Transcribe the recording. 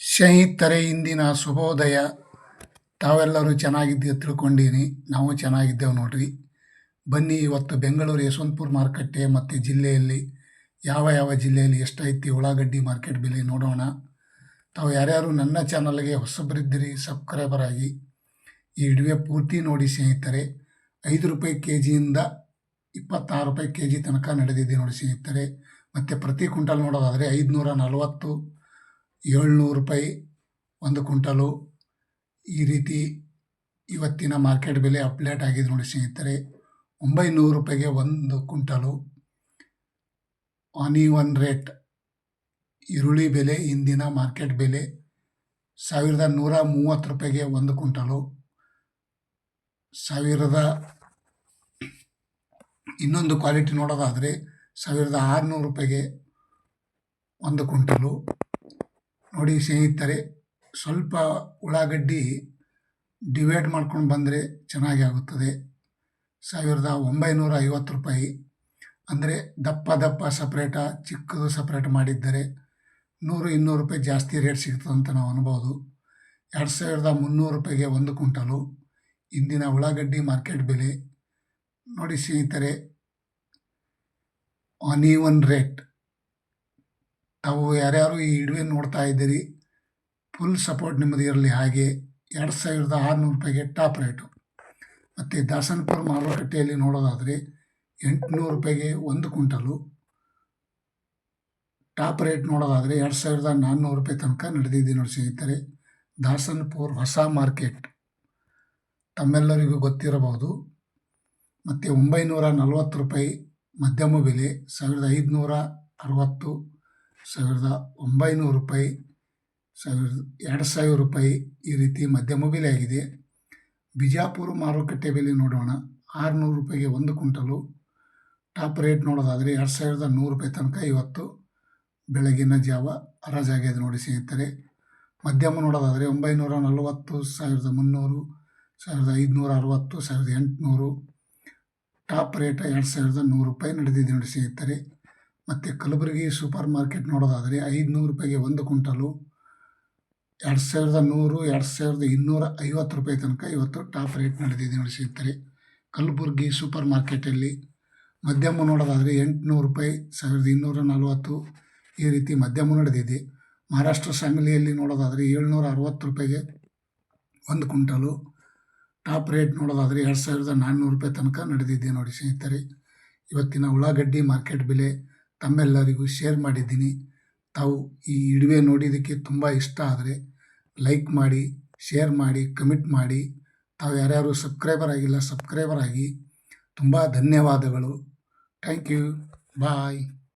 ಸ್ನೇಹಿತರೆ, ಇಂದಿನ ಶುಭೋದಯ. ತಾವೆಲ್ಲರೂ ಚೆನ್ನಾಗಿದ್ದೀವಿ ತಿಳ್ಕೊಂಡೀನಿ ನಾವು ಚೆನ್ನಾಗಿದ್ದೇವೆ ನೋಡ್ರಿ. ಬನ್ನಿ, ಇವತ್ತು ಬೆಂಗಳೂರು ಯಶವಂತಪುರ ಮಾರುಕಟ್ಟೆ ಮತ್ತು ಜಿಲ್ಲೆಯಲ್ಲಿ ಯಾವ ಯಾವ ಜಿಲ್ಲೆಯಲ್ಲಿ ಎಷ್ಟೈತಿ ಉಳ್ಳಾಗಡ್ಡಿ ಮಾರ್ಕೆಟ್ ಬೆಲೆ ನೋಡೋಣ. ತಾವು ಯಾರ್ಯಾರು ನನ್ನ ಚಾನಲ್ಗೆ ಹೊಸಬರಿದ್ದೀರಿ, ಸಬ್ಸ್ಕ್ರೈಬರ್ ಆಗಿ. ಈ ವಿಡಿಯೋ ಪೂರ್ತಿ ನೋಡಿ ಸ್ನೇಹಿತರೆ. ಐದು ರೂಪಾಯಿ ಕೆ ಜಿಯಿಂದ ಇಪ್ಪತ್ತಾರು ರೂಪಾಯಿ ಕೆ ಜಿ ತನಕ ನಡೆದಿದೆ ನೋಡಿ ಸ್ನೇಹಿತರೆ. ಮತ್ತು ಪ್ರತಿ ಕ್ವಿಂಟಲ್ ನೋಡೋದಾದರೆ ಐದುನೂರ ನಲವತ್ತು ಏಳ್ನೂರು ರೂಪಾಯಿ ಒಂದು ಕುಂಟಲು ಈ ರೀತಿ ಇವತ್ತಿನ ಮಾರ್ಕೆಟ್ ಬೆಲೆ ಅಪ್ಡೇಟ್ ಆಗಿದೆ ನೋಡಿ ಸ್ನೇಹಿತರೆ. ಒಂಬೈನೂರು ರೂಪಾಯಿಗೆ ಒಂದು ಕುಂಟಲು ಆನಿ ಒನ್ ರೇಟ್. ಈರುಳ್ಳಿ ಬೆಲೆ ಇಂದಿನ ಮಾರ್ಕೆಟ್ ಬೆಲೆ ಸಾವಿರದ ನೂರ ಮೂವತ್ತು ರೂಪಾಯಿಗೆ ಒಂದು ಕುಂಟಲು ಸಾವಿರದ ಇನ್ನೊಂದು ಕ್ವಾಲಿಟಿ ನೋಡೋದಾದರೆ ಸಾವಿರದ ಆರುನೂರು ರೂಪಾಯಿಗೆ ಒಂದು ಕ್ವಿಂಟಲು. ನೋಡಿ ಸ್ನೇಹಿತರೆ, ಸ್ವಲ್ಪ ಉಳ್ಳಾಗಡ್ಡಿ ಡಿವೈಡ್ ಮಾಡ್ಕೊಂಡು ಬಂದರೆ ಚೆನ್ನಾಗಿ ಆಗುತ್ತದೆ. ಸಾವಿರದ ಒಂಬೈನೂರ ಐವತ್ತು ರೂಪಾಯಿ. ಅಂದರೆ ದಪ್ಪ ದಪ್ಪ ಸಪ್ರೇಟ ಚಿಕ್ಕದು ಸಪ್ರೇಟ್ ಮಾಡಿದ್ದರೆ ನೂರು, ಇನ್ನೂರು ರೂಪಾಯಿ ಜಾಸ್ತಿ ರೇಟ್ ಸಿಗ್ತದೆ ಅಂತ ನಾವು ಅನ್ಬೋದು. ಎರಡು ಸಾವಿರದ ಮುನ್ನೂರು ರೂಪಾಯಿಗೆ ಒಂದು ಕ್ವಿಂಟಲು. ಇಂದಿನ ಉಳ್ಳಾಗಡ್ಡಿ ಮಾರ್ಕೆಟ್ ಬೆಲೆ ನೋಡಿ ಸ್ನೇಹಿತರೆ ಆನ್ ಈವನ್ ರೇಟ್ ತಾವು ಯಾರ್ಯಾರು ಈ ಇಡುವೆ ನೋಡ್ತಾ ಇದ್ದೀರಿ ಫುಲ್ ಸಪೋರ್ಟ್ ನಿಮ್ಮದು ಇರಲಿ. ಹಾಗೆ ಎರಡು ಸಾವಿರದ ಆರುನೂರು ರೂಪಾಯಿಗೆ ಟಾಪ್ ರೇಟು ಮತ್ತು ದಾಸನಪುರ ಮಾರುಕಟ್ಟೆಯಲ್ಲಿ ನೋಡೋದಾದರೆ ಎಂಟುನೂರು ರೂಪಾಯಿಗೆ ಒಂದು ಕ್ವಿಂಟಲು. ಟಾಪ್ ರೇಟ್ ನೋಡೋದಾದರೆ ಎರಡು ಸಾವಿರದ ನಾನ್ನೂರು ರೂಪಾಯಿ ತನಕ ನಡೆದಿದೆ ನೋಡಿ ಸ್ನೇಹಿತರೆ. ದಾಸನಪುರ್ ಹೊಸ ಮಾರ್ಕೆಟ್ ತಮ್ಮೆಲ್ಲರಿಗೂ ಗೊತ್ತಿರಬಹುದು. ಮತ್ತು ಒಂಬೈನೂರ ನಲವತ್ತು ರೂಪಾಯಿ ಮಧ್ಯಮ ಬೆಲೆ, ಸಾವಿರದ ಐದುನೂರ ಅರವತ್ತು. ಸಾವಿರದ ಒಂಬೈನೂರು ರೂಪಾಯಿ, ಸಾವಿರದ ಎರಡು ಸಾವಿರ ರೂಪಾಯಿ ಈ ರೀತಿ ಮಧ್ಯಮ ಬೆಲೆ ಆಗಿದೆ. ಬಿಜಾಪುರ ಮಾರುಕಟ್ಟೆ ಬೆಲೆ ನೋಡೋಣ. ಆರುನೂರು ರೂಪಾಯಿಗೆ ಒಂದು ಕ್ವಿಂಟಲು. ಟಾಪ್ ರೇಟ್ ನೋಡೋದಾದರೆ ಎರಡು ಸಾವಿರದ ನೂರು ರೂಪಾಯಿ ತನಕ ಇವತ್ತು ಬೆಳಗಿನ ಜಾವ ಹರಾಜಾಗ್ಯದ ನೋಡಿ ಸ್ನೇಹಿತರೆ. ಮಧ್ಯಮ ನೋಡೋದಾದರೆ ಒಂಬೈನೂರ ನಲವತ್ತು, ಸಾವಿರದ ಮುನ್ನೂರು, ಸಾವಿರದ ಐದುನೂರ ಅರವತ್ತು, ಸಾವಿರದ ಎಂಟುನೂರು. ಟಾಪ್ ರೇಟ್ ಎರಡು ಸಾವಿರದ ನೂರು ರೂಪಾಯಿ ನಡೆದಿದೆ ನೋಡಿ ಸ್ನೇಹಿತರೆ. ಮತ್ತು ಕಲಬುರಗಿ ಸೂಪರ್ ಮಾರ್ಕೆಟ್ ನೋಡೋದಾದರೆ ಐದುನೂರು ರೂಪಾಯಿಗೆ ಒಂದು ಕುಂಟಲು ಎರಡು ಸಾವಿರದ ನೂರು, ಎರಡು ಸಾವಿರದ ಇನ್ನೂರ ಐವತ್ತು ರೂಪಾಯಿ ತನಕ ಇವತ್ತು ಟಾಪ್ ರೇಟ್ ನಡೆದಿದೆ ನೋಡಿ ಸ್ನೇಹಿತರೆ. ಕಲಬುರಗಿ ಸೂಪರ್ ಮಾರ್ಕೆಟಲ್ಲಿ ಮಧ್ಯಮ ನೋಡೋದಾದರೆ ಎಂಟುನೂರು ರೂಪಾಯಿ, ಸಾವಿರದ ಇನ್ನೂರ ನಲವತ್ತು ಈ ರೀತಿ ಮಧ್ಯಮ ನಡೆದಿದೆ. ಮಹಾರಾಷ್ಟ್ರ ಫ್ಯಾಮಿಲಿಯಲ್ಲಿ ನೋಡೋದಾದರೆ ಏಳ್ನೂರ ಅರವತ್ತು ರೂಪಾಯಿಗೆ ಒಂದು ಕುಂಟಲು ಟಾಪ್ ರೇಟ್ ನೋಡೋದಾದರೆ ಎರಡು ಸಾವಿರದ ನಾನ್ನೂರು ರೂಪಾಯಿ ತನಕ ನಡೆದಿದೆ ನೋಡಿ ಸ್ನೇಹಿತರೆ. ಇವತ್ತಿನ ಉಳ್ಳಾಗಡ್ಡಿ ಮಾರ್ಕೆಟ್ ಬೆಲೆ ತಮ್ಮೆಲ್ಲರಿಗೂ ಶೇರ್ ಮಾಡಿದ್ದೀನಿ. ತಾವು ಈ ಇಡುವೆ ನೋಡಿದ್ದಕ್ಕೆ ತುಂಬ ಇಷ್ಟ ಆದರೆ ಲೈಕ್ ಮಾಡಿ ಶೇರ್ ಮಾಡಿ ಕಮೆಂಟ್ ಮಾಡಿ. ತಾವು ಯಾರ್ಯಾರು ಸಬ್ಸ್ಕ್ರೈಬರ್ ಆಗಿಲ್ಲ ಸಬ್ಸ್ಕ್ರೈಬರ್ ಆಗಿ ತುಂಬ ಧನ್ಯವಾದಗಳು. Thank you bye